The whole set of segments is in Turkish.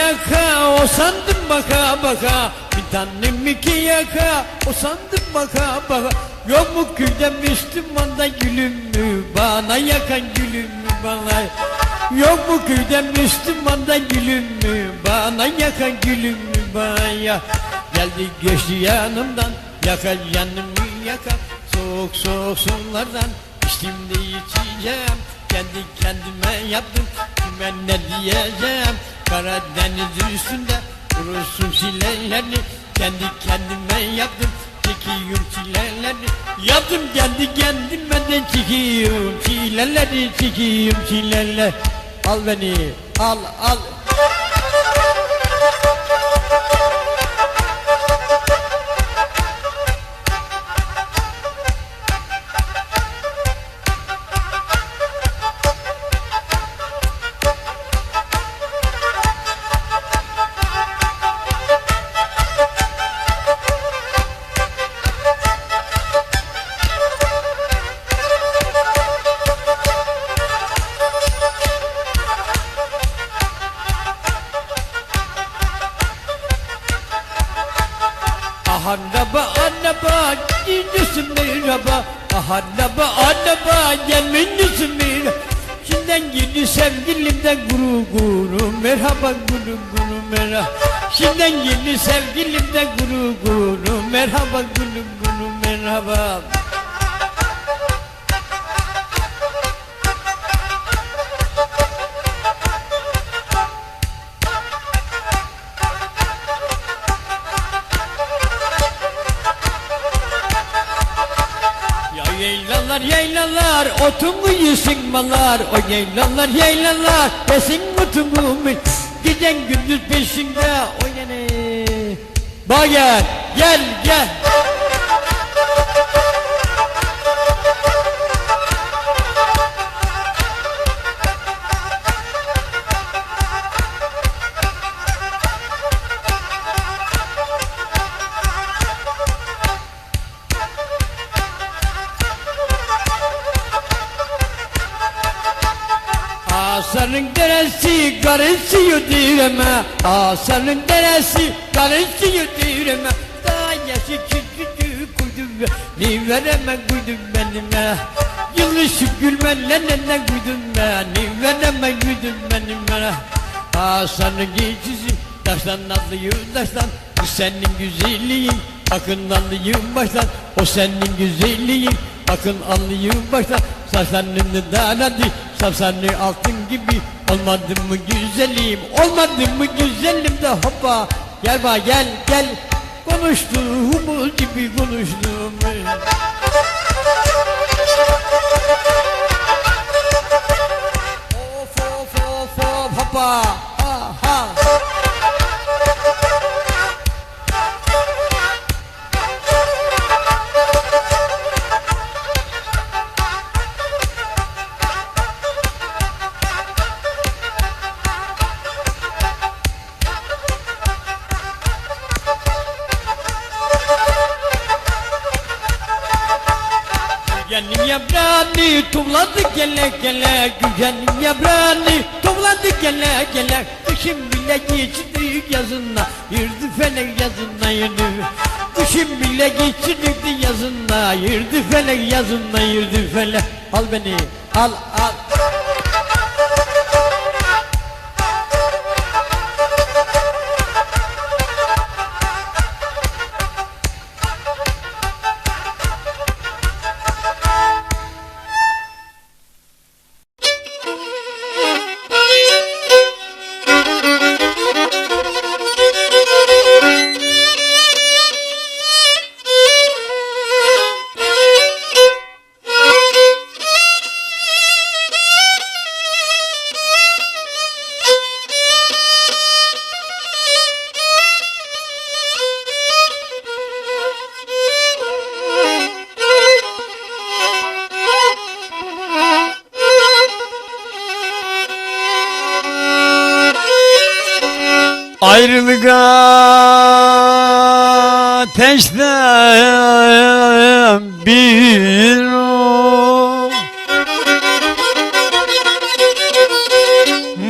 yaka o sandım baka baka. Bir tanem iki yaka o sandım baka baka. Yok mu köyde Müslümanda gülüm mü bana yakan gülüm mü bana. Yok mu köyde Müslümanda gülüm mü bana yakan gülüm mü bana. Geldi geçti yanımdan yakar yanımı yakar. Soğuk soğuk sulardan içtim de içeceğim. Kendi kendime yaptım kime ne diyeceğim Karadeniz üstünde vurursun çilelerini. Kendi kendime yaptım çekiyorum çilelerini. Yaptım kendi kendime de çekiyorum çileleri çekiyorum çileler Al beni al al Şimdiden gidi sevgilimden guru guru. Merhaba guru guru merhaba. Ya yaylalar yaylalar otumu yısınmalar O yaylalar yaylalar besin otumu Giden gündüz peşinde. O yine Bak gel gel gel deresi karısı yüdüreme Asarın deresi karısı yüdüreme Daha yaşı küçücük kuydum Ni vereme kuydum benime Yılışıp gülmenle ne kuydum ben Ni vereme kuydum benime Asarın geçisi taştan nazlıyım taştan. Bu senin güzelliğin. Bakın anlayayım baştan. O senin güzelliğin. Bakın anlayayım baştan. Saçlarını dağladı Sapsarı altın gibi. Olmadı mı güzelim? Olmadı mı güzelim de hoppa. Gel bak gel gel. Konuştuğumuz gibi konuştuğum Of of of of hoppa gele gele Güzelim yaprağını topladı gele gele Kışın bile geçti yazına Yırdı felek yazına yırdı Kışın bile geçti yazına Yırdı felek yazına yırdı felek Al beni al al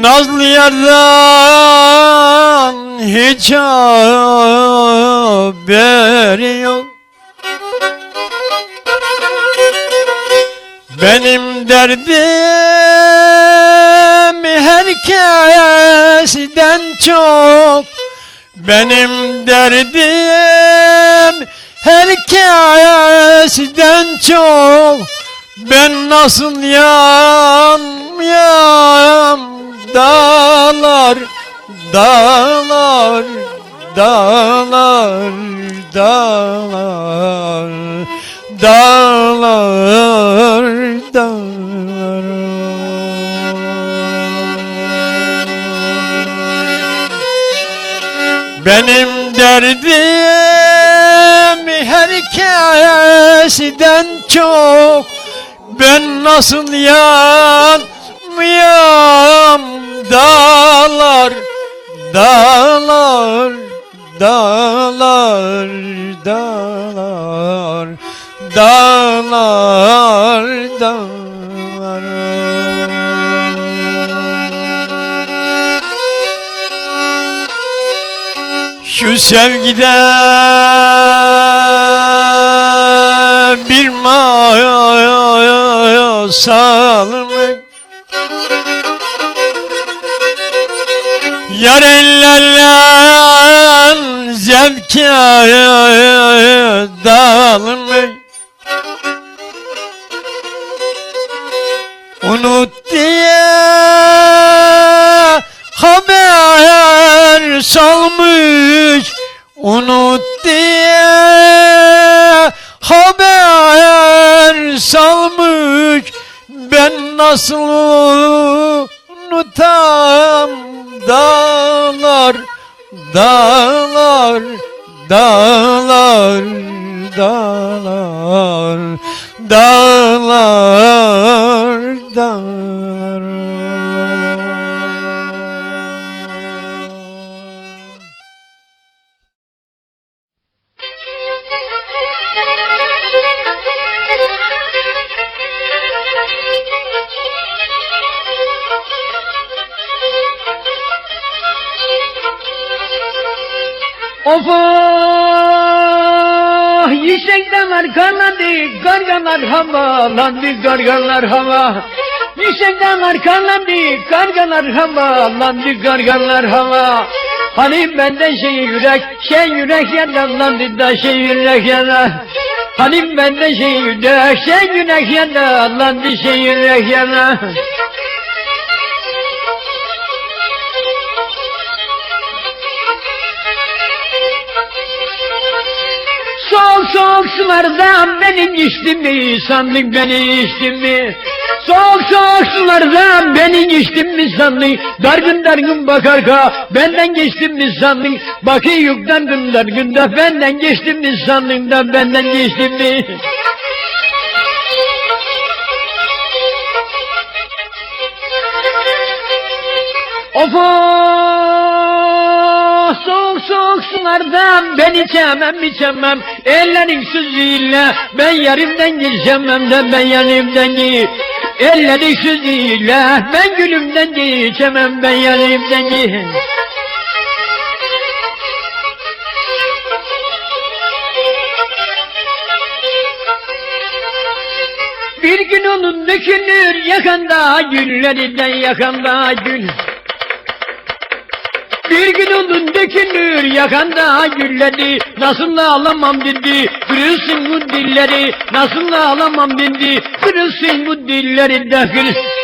Nazlı yardan hiç haberi yok. Benim derdim herkesten çok. Benim derdim herkesten çok Ben nasıl yanmayam dağlar Dağlar Dağlar Dağlar Dağlar Dağlar. Benim derdim herkesten çok Ben nasıl yanmayam? Dağlar Dağlar Dağlar Dağlar Dağlar Dağlar. Şu sevgide salınmak Yar ellerle zevke dalınmak Unut diye haber salmış. Unut diye haber salmış Ben nasıl unutam dağlar Dağlar Dağlar Dağlar Dağlar Dağlar havalandı kargalar hava. Yüksekten arkalandı kargalar havalandı kargalar hava. Hani benden şey yürek şey yürek yaralandı da şey yürek yara Hani benden şey yürek şey yürek yaralandı şey yürek yara Soğuk sulardan benim içtim mi sandın beni içtim mi? Soğuk soğuk sulardan beni içtim mi sandın? Dargın dargın bakar ka benden geçtim mi sandın? Bakıyor dargın dargın da benden geçtim mi sandın da benden geçtim mi? Of, soğuk soğuk sulardan ben içemem içemem. Ellerin sözüyle ben yarimden geçemem de ben yarimden geç Ellerin sözüyle ben gülümden geçemem ben yarimden geç Bir gün onun dökülür yakanda güllerinden yakanda gül bir gün onun dökülür yakanda gülleri Nasıl ağlamam dedi. Kırılsın bu dilleri. Nasıl ağlamam dedi. Kırılsın bu dilleri de kırılsın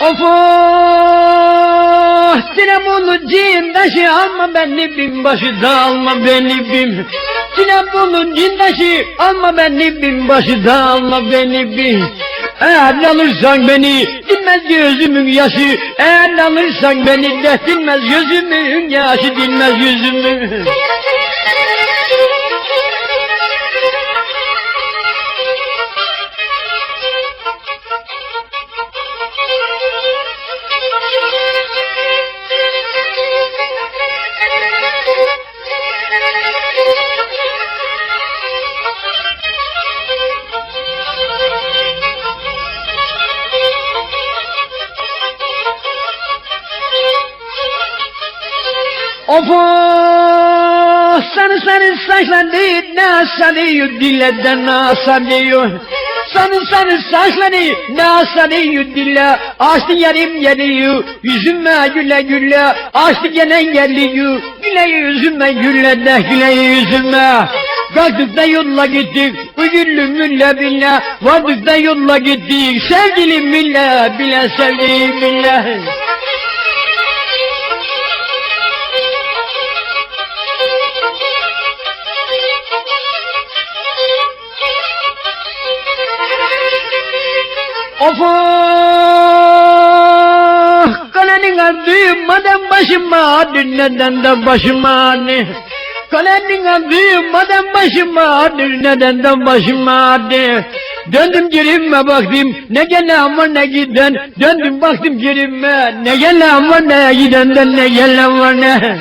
Of of Sinebolu cindaşı alma beni binbaşı da alma beni bin Sinebolu cindaşı alma beni binbaşı da alma beni bin Eğer alırsan beni dinmez gözümün yaşı. Eğer alırsan beni de dinmez gözümün yaşı dinmez yüzümün saçları nasarıyor dileden nasarıyor Sarı sarı saçları nasarıyor dile Açtı yerim geliyor yüzüme güle güle. Açtı gene geliyor güle yüzüme güle de güle yüzüme. Kalktık da yolla gittik bu güllümünle bile Vardık da yolla gittik sevgilim bile bile sevdiğim bile Of Kalenin adı madem başıma neden de başıma ne? Kalenin adı madem başıma neden de başıma ne? Döndüm girime baktım ne gelen var ne giden. Döndüm baktım girime ne gelen var ne giden de ne gelen var ne